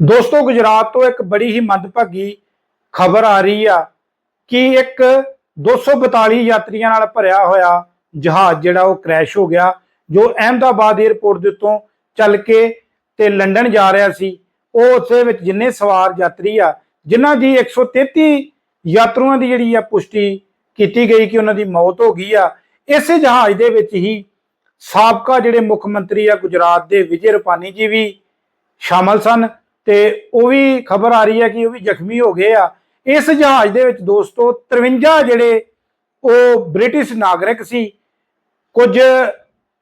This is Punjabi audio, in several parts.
ਦੋਸਤੋ, ਗੁਜਰਾਤ ਤੋਂ ਇੱਕ ਬੜੀ ਹੀ ਮੰਦਭਾਗੀ ਖਬਰ ਆ ਰਹੀ ਆ ਕਿ ਇੱਕ 242 ਯਾਤਰੀਆਂ ਨਾਲ ਭਰਿਆ ਹੋਇਆ ਜਹਾਜ਼ ਜਿਹੜਾ ਉਹ ਕ੍ਰੈਸ਼ ਹੋ ਗਿਆ, ਜੋ ਅਹਿਮਦਾਬਾਦ 에ਅਰਪੋਰਟ ਦੇ ਉੱਤੋਂ ਚੱਲ ਕੇ ਤੇ ਲੰਡਨ ਜਾ ਰਿਹਾ ਸੀ। ਉਹ ਉਸੇ ਵਿੱਚ ਜਿੰਨੇ ਸਵਾਰ ਯਾਤਰੀ ਆ, ਜਿਨ੍ਹਾਂ ਦੀ 133 ਯਾਤਰੂਆਂ ਦੀ ਜਿਹੜੀ ਆ ਪੁਸ਼ਟੀ ਕੀਤੀ ਗਈ ਕਿ ਉਹਨਾਂ ਦੀ ਮੌਤ ਹੋ ਗਈ ਆ, ਇਸੇ ਜਹਾਜ਼ ਦੇ ਵਿੱਚ ਹੀ ਸਾਬਕਾ ਜਿਹੜੇ ਮੁੱਖ ਮੰਤਰੀ ਆ ਗੁਜਰਾਤ ਦੇ ਵਿਜੇ ਰੁਪਾਨੀ ਜੀ ਵੀ ਸ਼ਾਮਲ ਸਨ। ਤੇ ਉਹ ਵੀ ਖਬਰ ਆ ਰਹੀ ਹੈ ਕਿ ਉਹ ਵੀ ਜ਼ਖਮੀ ਹੋ ਗਏ ਆ। ਇਸ ਜਹਾਜ਼ ਦੇ ਵਿੱਚ ਦੋਸਤੋ 53 ਜਿਹੜੇ ਉਹ ਬ੍ਰਿਟਿਸ਼ ਨਾਗਰਿਕ ਸੀ, ਕੁਝ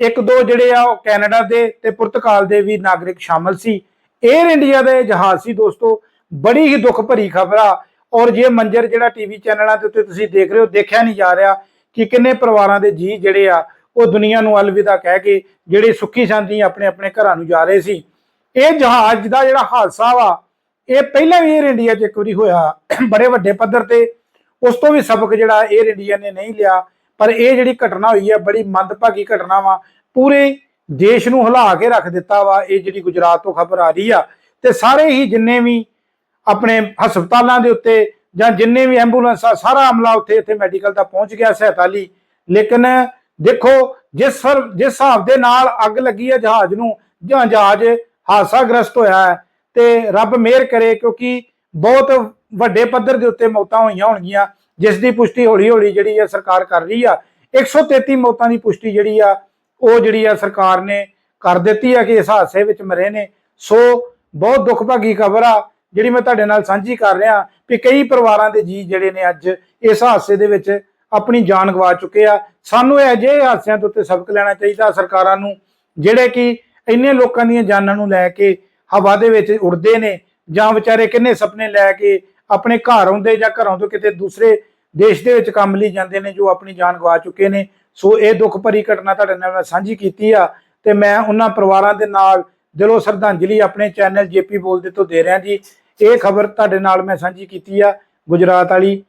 ਇੱਕ ਦੋ ਜਿਹੜੇ ਆ ਉਹ ਕੈਨੇਡਾ ਦੇ ਤੇ ਪੁਰਤਗਾਲ ਦੇ ਵੀ ਨਾਗਰਿਕ ਸ਼ਾਮਲ ਸੀ। 에ਅਰ ਇੰਡੀਆ ਦੇ ਜਹਾਜ਼ ਸੀ ਦੋਸਤੋ, ਬੜੀ ਹੀ ਦੁੱਖ ਭਰੀ ਖਬਰ ਆ। ਔਰ ਜੇ ਮੰਜ਼ਰ ਜਿਹੜਾ ਟੀਵੀ ਚੈਨਲਾਂ ਦੇ ਉੱਤੇ ਤੁਸੀਂ ਦੇਖ ਰਹੇ ਹੋ, ਦੇਖਿਆ ਨਹੀਂ ਜਾ ਰਿਹਾ ਕਿ ਕਿੰਨੇ ਪਰਿਵਾਰਾਂ ਦੇ ਜੀ ਜਿਹੜੇ ਆ, ਉਹ ਦੁਨੀਆ ਨੂੰ ਅਲਵਿਦਾ ਕਹਿ ਕੇ ਜਿਹੜੇ ਸੁੱਖੀ ਸ਼ਾਂਤੀ ਆਪਣੇ ਆਪਣੇ ਘਰਾਂ ਨੂੰ ਜਾ ਰਹੇ ਸੀ। ਇਹ ਜਹਾਜ਼ ਦਾ ਜਿਹੜਾ ਹਾਦਸਾ ਵਾ, ਇਹ ਪਹਿਲਾਂ ਵੀ 에ਅਰ ਇੰਡੀਆ 'ਚ ਇੱਕ ਵਾਰੀ ਹੋਇਆ, ਬੜੇ ਵੱਡੇ ਪੱਧਰ ਤੇ। ਉਸ ਤੋਂ ਵੀ ਸਬਕ ਜਿਹੜਾ 에ਅਰ ਇੰਡੀਆ ਨੇ ਨਹੀਂ ਲਿਆ, ਪਰ ਇਹ ਜਿਹੜੀ ਘਟਨਾ ਹੋਈ ਹੈ ਬੜੀ ਮੰਦਭਾਗੀ ਘਟਨਾ ਵਾ। ਪੂਰੇ ਦੇਸ਼ ਨੂੰ ਹਿਲਾ ਕੇ ਰੱਖ ਦਿੱਤਾ ਵਾ, ਇਹ ਜਿਹੜੀ ਗੁਜਰਾਤ ਤੋਂ ਖਬਰ ਆ ਰਹੀ ਆ। ਤੇ ਸਾਰੇ ਹੀ ਜਿੰਨੇ ਵੀ ਆਪਣੇ ਹਸਪਤਾਲਾਂ ਦੇ ਉੱਤੇ ਜਾਂ ਜਿੰਨੇ ਵੀ ਐਂਬੂਲੈਂਸ ਆ, ਸਾਰਾ ਅਮਲਾ ਉੱਥੇ, ਇੱਥੇ ਮੈਡੀਕਲ ਦਾ ਪਹੁੰਚ ਗਿਆ ਸਹਾਇਤਾ ਲਈ ਲੇਕਿਨ ਦੇਖੋ, ਜਿਸ ਜਿਸ ਹਿਸਾਬ ਦੇ ਨਾਲ ਅੱਗ ਲੱਗੀ ਹੈ ਜਹਾਜ਼ ਨੂੰ, ਜਾਂ ਜਹਾਜ਼ ਹਾਦਸਾਗ੍ਰਸਤ ਹੋਇਆ ਹੈ ਤੇ ਰੱਬ ਮਿਹਰ ਕਰੇ ਕਿਉਂਕਿ ਬਹੁਤ ਵੱਡੇ ਪੱਧਰ ਦੇ ਉੱਤੇ ਮੌਤਾਂ ਹੋਈਆਂ ਹੋਣਗੀਆਂ, ਜਿਸ ਦੀ ਪੁਸ਼ਟੀ ਹੌਲੀ ਹੌਲੀ ਜਿਹੜੀ ਹੈ ਸਰਕਾਰ ਕਰ ਰਹੀ ਆ। 133 ਮੌਤਾਂ ਦੀ ਪੁਸ਼ਟੀ ਜਿਹੜੀ ਆ, ਉਹ ਜਿਹੜੀ ਆ ਸਰਕਾਰ ਨੇ ਕਰ ਦਿੱਤੀ ਆ ਕਿ ਇਸ ਹਾਦਸੇ ਵਿੱਚ ਮਰੇ ਨੇ। ਸੋ ਬਹੁਤ ਦੁੱਖ ਭਾਗੀ ਖਬਰ ਆ, ਜਿਹੜੀ ਮੈਂ ਤੁਹਾਡੇ ਨਾਲ ਸਾਂਝੀ ਕਰ ਰਿਹਾ ਕਿ ਕਈ ਪਰਿਵਾਰਾਂ ਦੇ ਜੀ ਜਿਹੜੇ ਨੇ ਅੱਜ ਇਸ ਹਾਦਸੇ ਦੇ ਵਿੱਚ ਆਪਣੀ ਜਾਨ ਗਵਾ ਚੁੱਕੇ ਆ। ਸਾਨੂੰ ਇਹ ਅਜਿਹੇ ਹਾਦਸਿਆਂ ਤੋਂ ਉੱਤੇ ਸਬਕ ਲੈਣਾ ਚਾਹੀਦਾ ਸਰਕਾਰਾਂ ਨੂੰ, ਜਿਹੜੇ ਕਿ ਇੰਨੇ ਲੋਕਾਂ ਦੀਆਂ ਜਾਨਾਂ ਨੂੰ ਲੈ ਕੇ ਹਵਾ ਦੇ ਵਿੱਚ ਉੜਦੇ ਨੇ ਜਾਂ ਵਿਚਾਰੇ ਕਿੰਨੇ ਸੁਪਨੇ ਲੈ ਕੇ ਆਪਣੇ ਘਰ ਆਉਂਦੇ ਜਾਂ ਘਰਾਂ ਤੋਂ ਕਿਤੇ ਦੂਸਰੇ ਦੇਸ਼ ਦੇ ਵਿੱਚ ਕੰਮ ਲਈ ਜਾਂਦੇ ਨੇ ਜੋ ਆਪਣੀ ਜਾਨ ਗਵਾ ਚੁੱਕੇ ਨੇ। ਸੋ ਇਹ ਦੁੱਖ ਭਰੀ ਘਟਨਾ ਤੁਹਾਡੇ ਨਾਲ ਮੈਂ ਸਾਂਝੀ ਕੀਤੀ ਆ ਤੇ ਮੈਂ ਉਹਨਾਂ ਪਰਿਵਾਰਾਂ ਦੇ ਨਾਲ ਦਿਲੋਂ ਸ਼ਰਧਾਂਜਲੀ ਆਪਣੇ ਚੈਨਲ ਜੇਪੀ ਬੋਲਦੇ ਤੋਂ ਦੇ ਰਿਹਾ ਜੀ। ਇਹ ਖਬਰ ਤੁਹਾਡੇ ਨਾਲ ਮੈਂ ਸਾਂਝੀ ਕੀਤੀ ਆ। ਗੁਜਰਾਤ ਵਾਲੀ